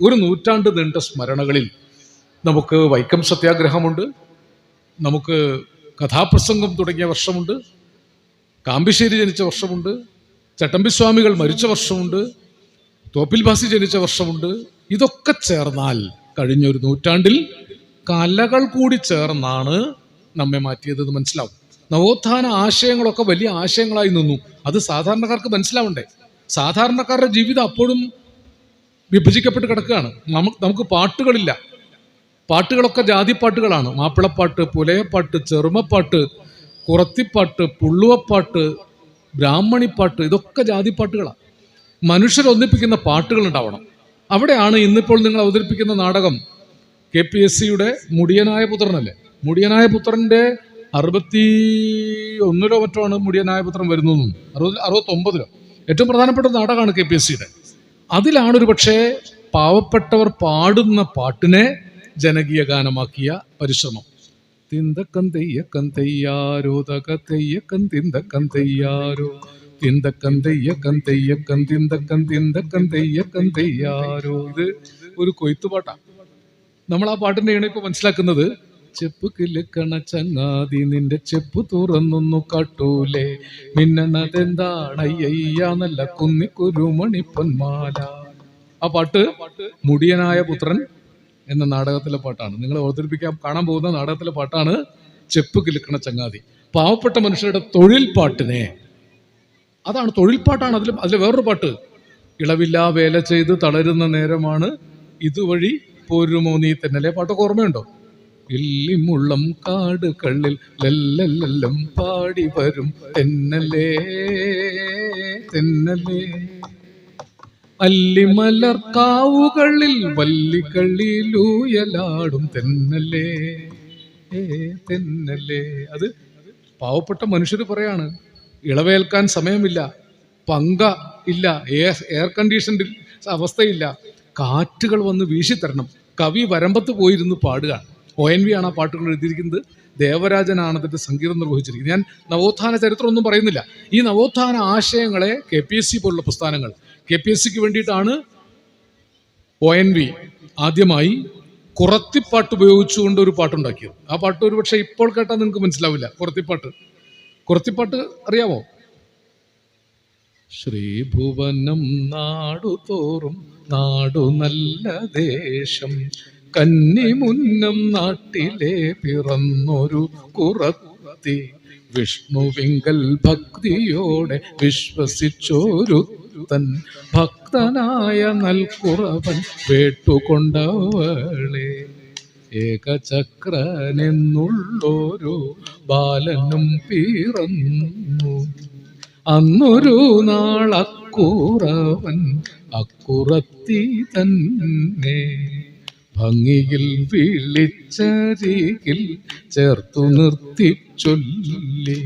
ഒരു നൂറ്റാണ്ട് നീണ്ട സ്മരണകളിൽ നമുക്ക് വൈക്കം സത്യാഗ്രഹമുണ്ട്. നമുക്ക് കഥാപ്രസംഗം തുടങ്ങിയ വർഷമുണ്ട്. കാമ്പിശ്ശേരി ജനിച്ച വർഷമുണ്ട്. ചട്ടമ്പിസ്വാമികൾ മരിച്ച വർഷമുണ്ട്. തോപ്പിൽ ഭാസി ജനിച്ച വർഷമുണ്ട്. ഇതൊക്കെ ചേർന്നാൽ കഴിഞ്ഞ ഒരു നൂറ്റാണ്ടിൽ കലകൾ കൂടി ചേർന്നാണ് നമ്മെ മാറ്റിയത് എന്ന് മനസ്സിലാവും. നവോത്ഥാന ആശയങ്ങളൊക്കെ വലിയ ആശയങ്ങളായി നിന്നു. അത് സാധാരണക്കാർക്ക് മനസ്സിലാവണ്ടേ? സാധാരണക്കാരുടെ ജീവിതം അപ്പോഴും വിഭജിക്കപ്പെട്ട് കിടക്കുകയാണ്. നമുക്ക് നമുക്ക് പാട്ടുകളില്ല. പാട്ടുകളൊക്കെ ജാതിപ്പാട്ടുകളാണ്. മാപ്പിളപ്പാട്ട് പുലയപ്പാട്ട് ചെറുമപ്പാട്ട് കുറത്തിപ്പാട്ട് പുള്ളുവപ്പാട്ട് ബ്രാഹ്മണിപ്പാട്ട് ഇതൊക്കെ ജാതിപ്പാട്ടുകളാണ് മനുഷ്യരൊന്നിപ്പിക്കുന്ന പാട്ടുകൾ ഉണ്ടാവണം. അവിടെയാണ് ഇന്നിപ്പോൾ നിങ്ങൾ അവതരിപ്പിക്കുന്ന നാടകം കെ പി എസ് സിയുടെ മുടിയനായ പുത്രനല്ലേ മുടിയനായ പുത്രന്റെ അറുപത്തി ഒന്നിലോ മറ്റോ ആണ് മുടിയനായ പുത്രൻ വരുന്നതെന്നും അറുപത് അറുപത്തൊമ്പതിലോ. ഏറ്റവും പ്രധാനപ്പെട്ട നാടകമാണ് കെ പി എസ് സിയുടെ. അതിലാണ് ഒരു പക്ഷേ പാവപ്പെട്ടവർ പാടുന്ന പാട്ടിനെ ജനകീയ ഗാനമാക്കിയ പരിശ്രമം. തിന്തക്കം തെയ്യക്കം തെയ്യാരോ തക തെയ്യക്കം തിന്തക്കം തെയ്യാരോ തിന്തക്കം തെയ്യക്കം തെയ്യക്കം തിന്തക്കം തിന്തക്കം തെയ്യക്കം തെയ്യാരോ. ഇത് ഒരു കൊയ്ത്തുപാട്ടാണ്. നമ്മൾ ആ പാട്ടിന്റെ ഇപ്പൊ മനസ്സിലാക്കുന്നത് ചെപ്പ് കിലുക്കണ ചങ്ങാതി നിന്റെ ചെപ്പ് തുറന്നൊന്നു കാട്ടൂലേ. മിന്നതെന്താണ് അയ്യയ്യ നല്ല കുന്നിക്കുരുമണി പൊന്മാല ആ പാട്ട് മുടിയനായ പുത്രൻ എന്ന നാടകത്തിലെ പാട്ടാണ്. നിങ്ങൾ അവതരിപ്പിക്കാൻ കാണാൻ പോകുന്ന നാടകത്തിലെ പാട്ടാണ് ചെപ്പ് കിലുക്കണ ചങ്ങാതി. പാവപ്പെട്ട മനുഷ്യരുടെ തൊഴിൽ പാട്ടിനെ. അതാണ് തൊഴിൽ പാട്ടാണ് അതിൽ അതിൽ വേറൊരു പാട്ട്. ഇളവില്ലാ വേല ചെയ്ത് തളരുന്ന നേരമാണ് ഇതുവഴി പോരുമോ നീ തെന്നലെ? പാട്ടൊക്കെ ഓർമ്മയുണ്ടോ? ഇല്ലിമുള്ളം കാടുകളിൽ ലല്ലല്ലല്ലം പാടി വരും. തെന്നലേ തെന്നലേ. അല്ലിമലർക്കാവുകളിൽ വല്ലിക്കള്ളിയിലൂയലാടും തെന്നലേ ഏ തെന്നലേ. അത് പാവപ്പെട്ട മനുഷ്യർ പറയാണ് ഇളവേൽക്കാൻ സമയമില്ല പങ്ക ഇല്ല എയർ കണ്ടീഷൻഡ് അവസ്ഥയില്ല. കാറ്റുകൾ വന്ന് വീശിത്തരണം. കവി വരമ്പത്ത് പോയിരുന്ന് പാടുക. ഒ എൻ വി ആണ് ആ പാട്ടുകൾ എഴുതിയിരിക്കുന്നത്. ദേവരാജനാണ് അതിന്റെ സംഗീതം നിർവഹിച്ചിരിക്കുന്നത്. ഞാൻ നവോത്ഥാന ചരിത്രമൊന്നും പറയുന്നില്ല. ഈ നവോത്ഥാന ആശയങ്ങളെ കെ പി എസ് സി പോലുള്ള പ്രസ്ഥാനങ്ങൾ കെ പി എസ് സിക്ക് വേണ്ടിയിട്ടാണ് ഒ എൻ വി ആദ്യമായി കുറത്തിപ്പാട്ട് ഉപയോഗിച്ചുകൊണ്ട് ഒരു പാട്ടുണ്ടാക്കിയത്. ആ പാട്ട് ഒരു പക്ഷേ ഇപ്പോൾ കേട്ടാൽ നിങ്ങൾക്ക് മനസ്സിലാവില്ല. കുറത്തിപ്പാട്ട്. കുറത്തിപ്പാട്ട് അറിയാമോ ശ്രീഭുവനം നാടുതോറും നാടു നല്ല ദേശം കന്നിമുന്നം നാട്ടിലെ പിറന്നൊരു കുറത്തി. വിഷ്ണുവിങ്കൽ ഭക്തിയോടെ വിശ്വസിച്ചോരു തൻ ഭക്തനായ നൽകുറവൻ വേട്ടുകൊണ്ടവളെ. ഏകചക്രനെന്നുള്ളൊരു ബാലനും പിറന്നു. അന്നൊരു നാളക്കുറവൻ അക്കുറത്തി തന്നെ. ഭംഗിയിൽ വിളിച്ചരികിൽ ചേർത്തു നിർത്തി ചൊല്ലി.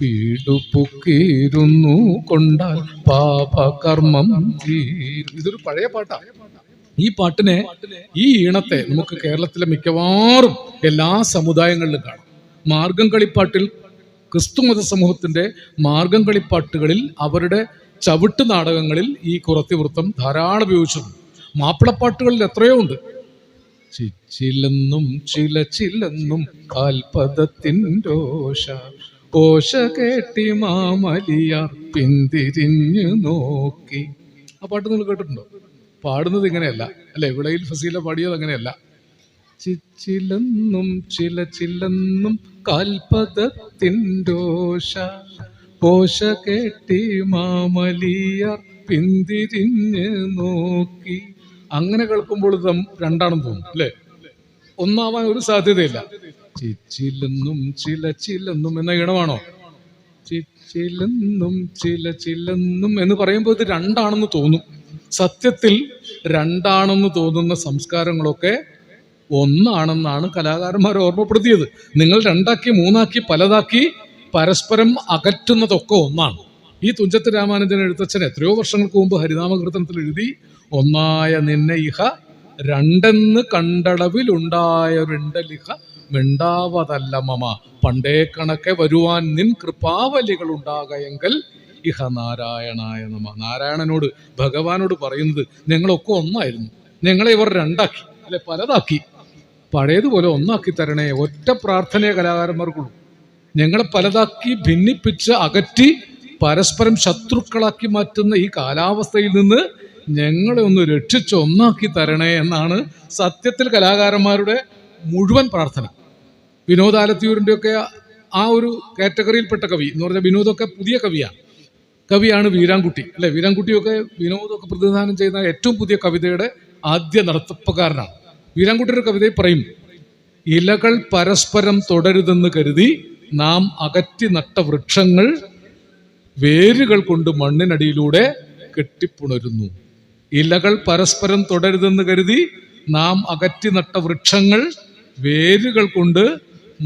പീടുപുക്കിരുന്നു കൊണ്ടാൽ പാപകർമ്മം തീരും. ഇതൊരു പഴയ പാട്ടാ. ഈ പാട്ടിനെ ഈ ഈണത്തെ നമുക്ക് കേരളത്തിലെ മിക്കവാറും എല്ലാ സമുദായങ്ങളിലും കാണാം. മാർഗം കളിപ്പാട്ടിൽ ക്രിസ്തുമത സമൂഹത്തിന്റെ മാർഗം കളിപ്പാട്ടുകളിൽ അവരുടെ ചവിട്ട് നാടകങ്ങളിൽ ഈ കുറത്തിവൃത്തം ധാരാളം ഉപയോഗിച്ചിട്ടുണ്ട്. മാപ്പിളപ്പാട്ടുകളിൽ എത്രയോ ഉണ്ട്. ചിച്ചിലെന്നും ചില ചിലെന്നും കാൽപദത്തിന്റോഷ ഓശ കേട്ടി മാമലിയാർ പിന്തിരിഞ്ഞു നോക്കി. ആ പാട്ട് നിങ്ങൾ കേട്ടിട്ടുണ്ടോ? പാടുന്നത് ഇങ്ങനെയല്ല. അല്ലെ? വിളയിൽ ഫസീല പാടിയത് അങ്ങനെയല്ല. ചിച്ചിലെന്നും ചില ചിലെന്നും കാൽപദത്തിന്റോഷ പോഷ കേട്ടി മാമലിയാർ പിന്തിരിഞ്ഞ് നോക്കി. അങ്ങനെ കേൾക്കുമ്പോൾ രണ്ടാണെന്ന് തോന്നും അല്ലേ? ഒന്നാവാൻ ഒരു സാധ്യതയില്ല. ചിച്ചിലെന്നും ചില ചിലെന്നും എന്ന ഈണമാണോ? ചിച്ചിലെന്നും ചില ചിലെന്നും എന്ന് പറയുമ്പോൾ ഇത് രണ്ടാണെന്ന് തോന്നും. സത്യത്തിൽ രണ്ടാണെന്ന് തോന്നുന്ന സംസ്കാരങ്ങളൊക്കെ ഒന്നാണെന്നാണ് കലാകാരന്മാർ ഓർമ്മപ്പെടുത്തിയത്. നിങ്ങൾ രണ്ടാക്കി മൂന്നാക്കി പലതാക്കി പരസ്പരം അകറ്റുന്നതൊക്കെ ഒന്നാണ്. ഈ തുഞ്ചത്ത് രാമാനുജൻ എഴുത്തച്ഛൻ എത്രയോ വർഷങ്ങൾക്ക് മുമ്പ് ഹരിനാമകീർത്തനത്തിൽ എഴുതി ഒന്നായ നിന്നെ ഇഹ രണ്ടെന്ന് കണ്ടളവിലുണ്ടായൊരിണ്ടലിഹ മിണ്ടാവതല്ല മമ. പണ്ടേ കണക്കെ വരുവാൻ നിൻ കൃപാവലികൾ ഉണ്ടാകയെങ്കിൽ ഇഹ നാരായണായ നമ. നാരായണനോട് ഭഗവാനോട് പറയുന്നത് ഞങ്ങളൊക്കെ ഒന്നായിരുന്നു. ഞങ്ങളെ ഇവർ രണ്ടാക്കി അല്ലെ പലതാക്കി. പഴയതുപോലെ ഒന്നാക്കി തരണേ. ഒറ്റ പ്രാർത്ഥനയെ കലാകാരന്മാർക്കുള്ളൂ. ഞങ്ങളെ പലതാക്കി ഭിന്നിപ്പിച്ച് അകറ്റി പരസ്പരം ശത്രുക്കളാക്കി മാറ്റുന്ന ഈ കാലാവസ്ഥയിൽ നിന്ന് ഞങ്ങളെ ഒന്ന് രക്ഷിച്ച് ഒന്നാക്കി തരണേ എന്നാണ് സത്യത്തിൽ കലാകാരന്മാരുടെ മുഴുവൻ പ്രാർത്ഥന. വിനോദാലത്തിയൂരിന്റെ ഒക്കെ ആ ഒരു കാറ്റഗറിയിൽപ്പെട്ട കവി എന്ന് പറഞ്ഞാൽ വിനോദമൊക്കെ പുതിയ കവിയാണ് കവിയാണ് വീരാൻകുട്ടി. അല്ലെ? വീരാൻകുട്ടിയൊക്കെ വിനോദമൊക്കെ പ്രതിനിധാനം ചെയ്യുന്ന ഏറ്റവും പുതിയ കവിതയുടെ ആദ്യ നടത്തിപ്പുകാരനാണ്. വീരാൻകുട്ടിയുടെ കവിതയിൽ പറയും ഇലകൾ പരസ്പരം തുടരുതെന്ന് കരുതി നാം അകറ്റി നട്ട വൃക്ഷങ്ങൾ വേരുകൾ കൊണ്ട് മണ്ണിനടിയിലൂടെ കെട്ടിപ്പുണരുന്നു. ഇലകൾ പരസ്പരം തുടരുതെന്ന് കരുതി നാം അകറ്റി നട്ട വൃക്ഷങ്ങൾ വേരുകൾ കൊണ്ട്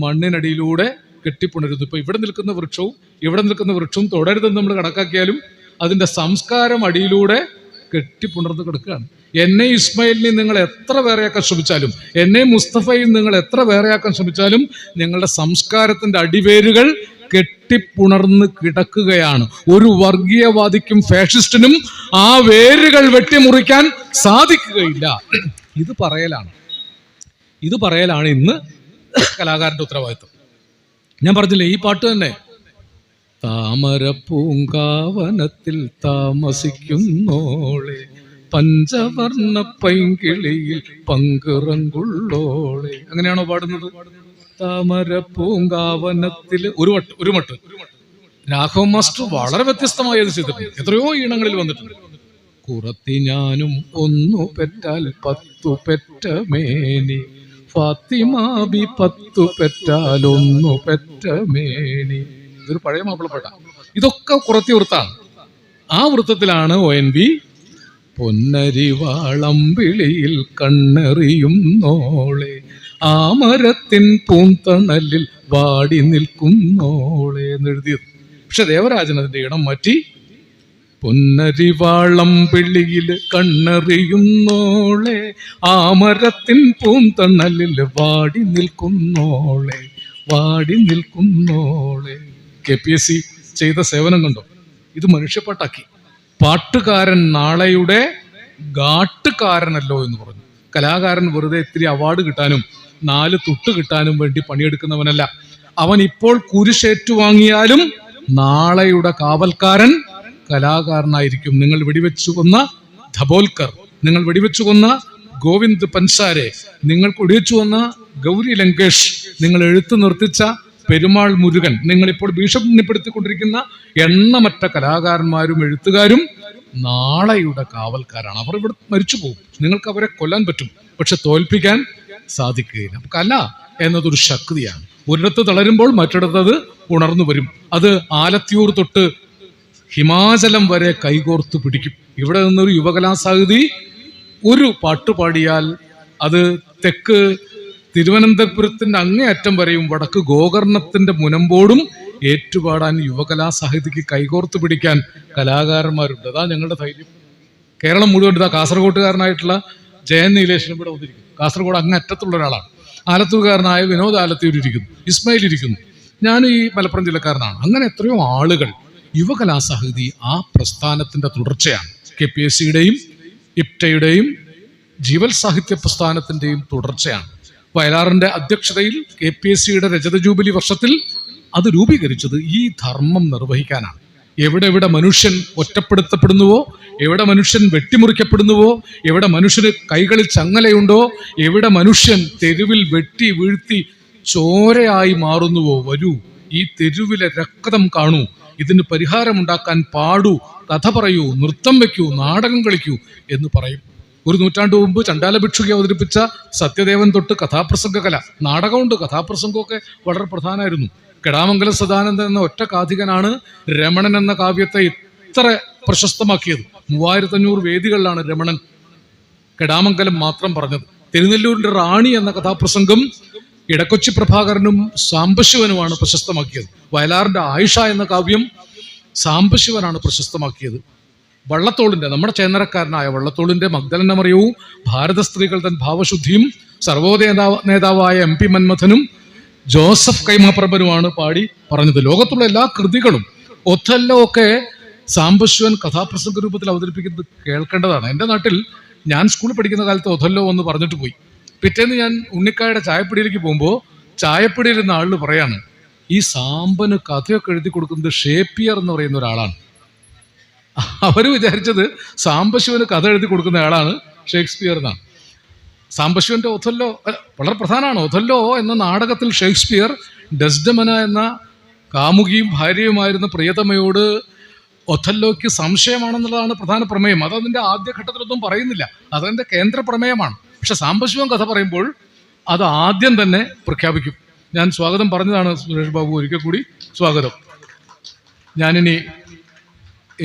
മണ്ണിനടിയിലൂടെ കെട്ടിപ്പുണരുന്നു. ഇപ്പൊ ഇവിടെ നിൽക്കുന്ന വൃക്ഷവും ഇവിടെ നിൽക്കുന്ന വൃക്ഷവും തുടരുതെന്ന് നമ്മൾ കണക്കാക്കിയാലും അതിന്റെ സംസ്കാരം അടിയിലൂടെ കെട്ടിപ്പുണർന്ന് കിടക്കുകയാണ്. എന്നെ ഇസ്മയിലിനെ നിങ്ങൾ എത്ര വേറെയാക്കാൻ ശ്രമിച്ചാലും എന്നെ മുസ്തഫയിൽ നിങ്ങൾ എത്ര വേറെയാക്കാൻ ശ്രമിച്ചാലും നിങ്ങളുടെ സംസ്കാരത്തിന്റെ അടിവേരുകൾ കെട്ടിപ്പുണർന്ന് കിടക്കുകയാണ്. ഒരു വർഗീയവാദിക്കും ഫാഷിസ്റ്റിനും ആ വേരുകൾ വെട്ടിമുറിക്കാൻ സാധിക്കുകയില്ല. ഇത് പറയലാണ്. ഇത് പറയലാണ് ഇന്ന് കലാകാരന്റെ ഉത്തരവാദിത്വം. ഞാൻ പറഞ്ഞില്ലേ ഈ പാട്ട് തന്നെ. താമര പൂങ്കാവനത്തിൽ താമസിക്കുന്നോളെ പഞ്ചവർണ പൈങ്കിളിയിൽ പങ്കിറങ്കുള്ളോളെ അങ്ങനെയാണോ പാടുന്നത്? താമര പൂങ്കാവനത്തിൽ ഒരു വട്ട് ഒരു മട്ട്. രാഘവ മാസ്റ്റർ വളരെ വ്യത്യസ്തമായ ഒരു ചെയ്തിട്ടുണ്ട്. എത്രയോ ഈണങ്ങളിൽ വന്നിട്ടുണ്ട്. കുറത്തി ഞാനും ഒന്നു പെറ്റാൽ പത്തു പെറ്റ മേനി ഫാത്തിമാബി പത്തു പെറ്റാൽ ഒന്നു പെറ്റ മേനി ഇതൊരു പഴയ മാപ്പിളപ്പെട്ട. ഇതൊക്കെ കുറത്തി വൃത്താണ്. ആ വൃത്തത്തിലാണ് ഒ എൻ വി പൊന്നരിവാളമ്പിളിയിൽ കണ്ണെറിയും നോളെ. ആ മരത്തിൻ പൂന്തണലിൽ വാടി നിൽക്കുന്നോളെ എന്നെഴുതിയത് പക്ഷെ ദേവരാജൻ അതിന്റെ ഇടം മാറ്റി. പൊന്നരിവാളം പിള്ളിയിൽ കണ്ണെറിയുന്നോളെ ആ മരത്തിൻ പൂന്തണലിൽ വാടി നിൽക്കുന്നോളെ വാടി നിൽക്കുന്നോളെ. കെ പി എസ് സി ചെയ്ത സേവനം കണ്ടോ? ഇത് മനുഷ്യപ്പാട്ടാക്കി. പാട്ടുകാരൻ നാളെയുടെ ഗാട്ടുകാരനല്ലോ എന്ന് പറഞ്ഞു. കലാകാരൻ വെറുതെ ഇത്തിരി അവാർഡ് കിട്ടാനും നാല് തൊട്ട് കിട്ടാനും വേണ്ടി പണിയെടുക്കുന്നവനല്ല. അവൻ ഇപ്പോൾ കുരിശേറ്റുവാങ്ങിയാലും നാളെയുടെ കാവൽക്കാരൻ കലാകാരനായിരിക്കും. നിങ്ങൾ വെടിവെച്ചു കൊന്ന ധബോൽക്കർ നിങ്ങൾ വെടിവെച്ചു കൊന്ന ഗോവിന്ദ് പൻസാരെ നിങ്ങൾ വെടിവെച്ചു കൊന്ന ഗൗരി ലങ്കേഷ് നിങ്ങൾ എഴുത്തു നിർത്തിച്ച പെരുമാൾ മുരുകൻ നിങ്ങളിപ്പോൾ ഭീഷണിപ്പെടുത്തിക്കൊണ്ടിരിക്കുന്ന എണ്ണമറ്റ കലാകാരന്മാരും എഴുത്തുകാരും നാളെയുടെ കാവൽക്കാരാണ്. അവർ ഇവിടെ മരിച്ചു പോകും നിങ്ങൾക്ക് അവരെ കൊല്ലാൻ പറ്റും. പക്ഷെ തോൽപ്പിക്കാൻ സാധിക്കുകയില്ല. കല എന്നതൊരു ശക്തിയാണ്. ഒരിടത്ത് തളരുമ്പോൾ മറ്റിടത്തത് ഉണർന്നു വരും. അത് ആലത്തിയൂർ തൊട്ട് ഹിമാചലം വരെ കൈകോർത്ത് പിടിക്കും. ഇവിടെ നിന്നൊരു യുവകലാസാഹിതി ഒരു പാട്ട് പാടിയാൽ അത് തെക്ക് തിരുവനന്തപുരത്തിന്റെ അങ്ങേയറ്റം വരെയും വടക്ക് ഗോകർണത്തിന്റെ മുനമ്പോടും ഏറ്റുപാടാൻ യുവകലാ സാഹിതിക്ക് കൈകോർത്ത് പിടിക്കാൻ കലാകാരന്മാരുണ്ട്. അതാ ഞങ്ങളുടെ ധൈര്യം. കേരളം മുഴുവൻ ഇതാ കാസർഗോട്ടുകാരനായിട്ടുള്ള ജയൻ നീലേഷനും ഇവിടെ വന്നിരിക്കുന്നു. കാസർഗോഡ് അങ്ങ് അറ്റത്തുള്ള ഒരാളാണ്. ആലത്തൂർകാരനായ വിനോദ് ആലത്തൂർ ഇരിക്കുന്നു ഇസ്മായിൽ ഇരിക്കുന്നു ഞാൻ ഈ മലപ്പുറം ജില്ലക്കാരനാണ്. അങ്ങനെ എത്രയോ ആളുകൾ യുവകലാസാഹിതി ആ പ്രസ്ഥാനത്തിന്റെ തുടർച്ചയാണ്. കെ പി എസ് സിയുടെയും ഇപ്റ്റയുടെയും ജീവൽ സാഹിത്യ പ്രസ്ഥാനത്തിന്റെയും തുടർച്ചയാണ്. വയലാറിന്റെ അധ്യക്ഷതയിൽ കെ പി എസ് സിയുടെ രജത ജൂബിലി വർഷത്തിൽ അത് രൂപീകരിച്ചത് ഈ ധർമ്മം നിർവഹിക്കാനാണ്. എവിടെ എവിടെ മനുഷ്യൻ ഒറ്റപ്പെടുത്തപ്പെടുന്നുവോ എവിടെ മനുഷ്യൻ വെട്ടിമുറിക്കപ്പെടുന്നുവോ? എവിടെ മനുഷ്യന് കൈകളിൽ ചങ്ങലയുണ്ടോ? എവിടെ മനുഷ്യൻ തെരുവിൽ വെട്ടി വീഴ്ത്തി ചോരയായി മാറുന്നുവോ? വരൂ ഈ തെരുവിലെ രക്തം കാണൂ. ഇതിന് പരിഹാരമുണ്ടാക്കാൻ പാടൂ കഥ പറയൂ നൃത്തം വയ്ക്കൂ നാടകം കളിക്കൂ എന്ന് പറയും. ഒരു നൂറ്റാണ്ട് മുമ്പ് ചണ്ടാല ഭിക്ഷുകി അവതരിപ്പിച്ച സത്യദേവൻ തൊട്ട് കഥാപ്രസംഗ കല നാടകമുണ്ട് കഥാപ്രസംഗമൊക്കെ വളരെ പ്രധാനമായിരുന്നു. കെടാമംഗല സദാനന്ദൻ എന്ന ഒറ്റ കാഥികനാണ് രമണൻ എന്ന കാവ്യത്തെ ഇത്ര പ്രശസ്തമാക്കിയത്. മൂവായിരത്തി അഞ്ഞൂറ് വേദികളിലാണ് രമണൻ കെടാമംഗലം മാത്രം പറഞ്ഞത്. തിരുനെല്ലൂരിന്റെ റാണി എന്ന കഥാപ്രസംഗം ഇടക്കൊച്ചി പ്രഭാകരനും സാംബശിവനുമാണ് പ്രശസ്തമാക്കിയത്. വയലാറിന്റെ ആയിഷ എന്ന കാവ്യം സാംബശിവനാണ് പ്രശസ്തമാക്കിയത്. വള്ളത്തോളിന്റെ നമ്മുടെ ചേന്നരക്കാരനായ വള്ളത്തോളിന്റെ മഗ്ദലന മറിയവും ഭാരത സ്ത്രീകൾ തൻ ഭാവശുദ്ധിയും സർവോദയ നേതാവായ എം പി മന്മഥനും ജോസഫ് കൈമാപ്രഭനുമാണ് പാടി പറഞ്ഞത്. ലോകത്തുള്ള എല്ലാ കൃതികളും ഒത്തല്ലോ ഒക്കെ സാംബശിവൻ കഥാപ്രസംഗ രൂപത്തിൽ അവതരിപ്പിക്കുന്നത് കേൾക്കേണ്ടതാണ്. എന്റെ നാട്ടിൽ ഞാൻ സ്കൂളിൽ പഠിക്കുന്ന കാലത്ത് ഒഥല്ലോ എന്ന് പറഞ്ഞിട്ട് പോയി. പിറ്റേന്ന് ഞാൻ ഉണ്ണിക്കായുടെ ചായപ്പടിയിലേക്ക് പോകുമ്പോൾ ചായപ്പടിയിൽ ഇരുന്ന ആളിൽ പറയാണ് ഈ സാമ്പന് കഥയൊക്കെ എഴുതി കൊടുക്കുന്നത് ഷേപ്പിയർ എന്ന് പറയുന്ന ഒരാളാണ്. അവർ വിചാരിച്ചത് സാംബശിവന് കഥ എഴുതി കൊടുക്കുന്ന ആളാണ് ഷേക്സ്പിയർ എന്നാണ്. സാംബശിവന്റെ ഒഥല്ലോ വളരെ പ്രധാനമാണ്. ഒഥല്ലോ എന്ന നാടകത്തിൽ ഷേക്സ്പിയർ ഡസ്ഡമന എന്ന കാമുകിയും ഭാര്യയുമായിരുന്ന പ്രിയതമയോട് ഒഥല്ലോയ്ക്ക് സംശയമാണെന്നുള്ളതാണ് പ്രധാന പ്രമേയം. അത് അതിന്റെ ആദ്യഘട്ടത്തിലൊന്നും പറയുന്നില്ല. അതതിന്റെ കേന്ദ്ര പ്രമേയമാണ്. പക്ഷെ സാമ്പശിവം കഥ പറയുമ്പോൾ അത് ആദ്യം തന്നെ പ്രഖ്യാപിക്കും. ഞാൻ സ്വാഗതം പറഞ്ഞതാണ് സുരേഷ് ബാബു ഒരിക്കൽ കൂടി സ്വാഗതം. ഞാനിനി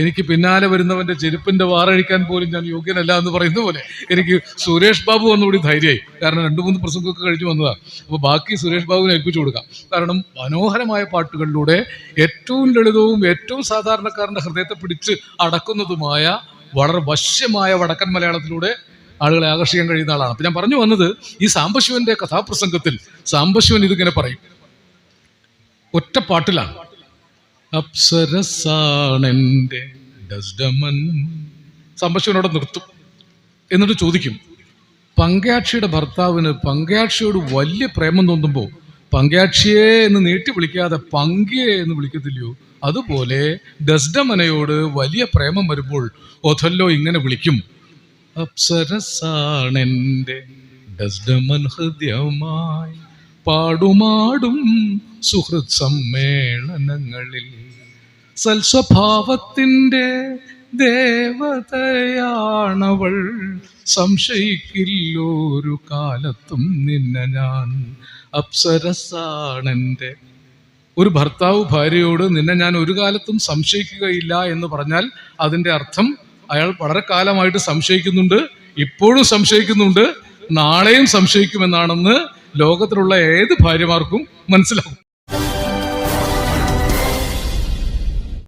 എനിക്ക് പിന്നാലെ വരുന്നവന്റെ ചെരുപ്പിന്റെ വാറഴിക്കാൻ പോലും ഞാൻ യോഗ്യനല്ല എന്ന് പറയുന്ന പോലെ എനിക്ക് സുരേഷ് ബാബു ഒന്നുകൂടി ധൈര്യമായി. കാരണം രണ്ട് മൂന്ന് പ്രസംഗമൊക്കെ കഴിഞ്ഞു വന്നതാണ് അപ്പോൾ ബാക്കി സുരേഷ് ബാബുവിനെ ഏൽപ്പിച്ചു കൊടുക്കാം. കാരണം മനോഹരമായ പാട്ടുകളിലൂടെ ഏറ്റവും ലളിതവും ഏറ്റവും സാധാരണക്കാരന്റെ ഹൃദയത്തെ പിടിച്ച് അടക്കുന്നതുമായ വളരെ വശ്യമായ വടക്കൻ മലയാളത്തിലൂടെ ആളുകളെ ആകർഷിക്കാൻ കഴിയുന്ന ആളാണ്. അപ്പം ഞാൻ പറഞ്ഞു വന്നത് ഈ സാംബശിവന്റെ കഥാപ്രസംഗത്തിൽ സാംബശിവൻ ഇതിങ്ങനെ പറയും. ഒറ്റ പാട്ടിലാണ്. അപ്സരസാണെന്റെ ഡസ്ഡമൻ. സാംബശിവനോട് നിർത്തും. എന്നിട്ട് ചോദിക്കും പങ്കാക്ഷിയുടെ ഭർത്താവിന് പങ്കാക്ഷിയോട് വലിയ പ്രേമം തോന്നുമ്പോൾ പങ്കാക്ഷിയെ എന്ന് നീട്ടി വിളിക്കാതെ പങ്കിയെ എന്ന് വിളിക്കത്തില്ലയോ? അതുപോലെ ഡസ്ഡമനയോട് വലിയ പ്രേമം വരുമ്പോൾ ഒഥല്ലോ ഇങ്ങനെ വിളിക്കും അപ്സരസാണെന്റെ ഡസ്ഡമൻ ഹൃദയമായി പാടുമാടും സുഹൃത് സമ്മേളനങ്ങളിൽ സൽസ്വഭാവത്തിന്റെ ദേവതയാണവൾ. സംശയിക്കില്ലൊരു കാലത്തും നിന്നെ ഞാൻ അപ്സരസാണെന്റെ. ഒരു ഭർത്താവ് ഭാര്യയോട് നിന്നെ ഞാൻ ഒരു കാലത്തും സംശയിക്കുകയില്ല എന്ന് പറഞ്ഞാൽ അതിന്റെ അർത്ഥം അയാൾ വളരെ കാലമായിട്ട് സംശയിക്കുന്നുണ്ട് ഇപ്പോഴും സംശയിക്കുന്നുണ്ട് നാളെയും സംശയിക്കുമെന്നാണെന്ന് ലോകത്തിലുള്ള ഏത് ഭാര്യമാർക്കും മനസ്സിലാവും